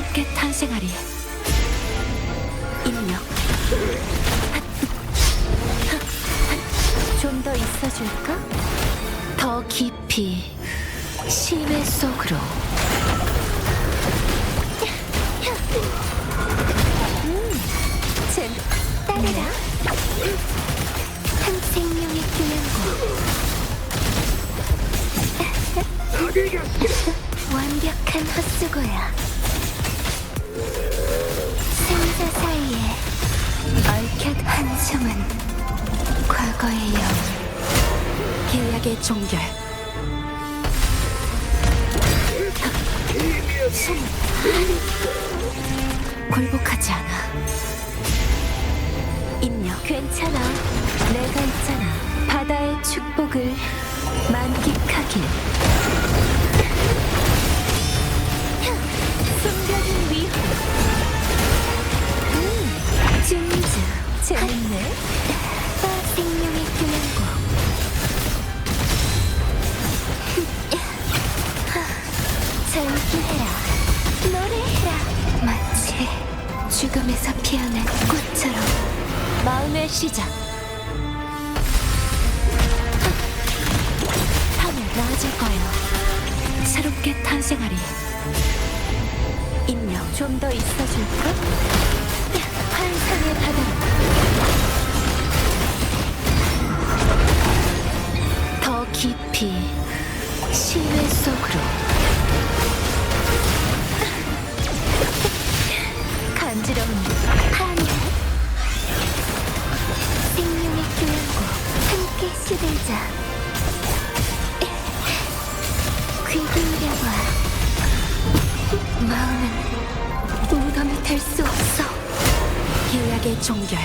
탄생하리. 입력. 좀 더 있어줄까? 더 깊이 심해 속으로. 음, 젠 따르라. 한 생명의 교양고. 완벽한 헛수고야. 한숨은 과거의 영. 계약의 종결. 숨. 굴복하지 않아. 입력. 괜찮아. 내가 있잖아. 바다의 축복을 만끽하길. 죽음에서 피어난 꽃처럼. 마음의 시작. 하늘 나아질 거야. 새롭게 탄생하리. 입력 좀더 있어줄까? 환상의 바다로 더 깊이 심해 속으로 시들자. 귀 기울여봐 마음은 무덤이 될 수 없어. 계약의 종결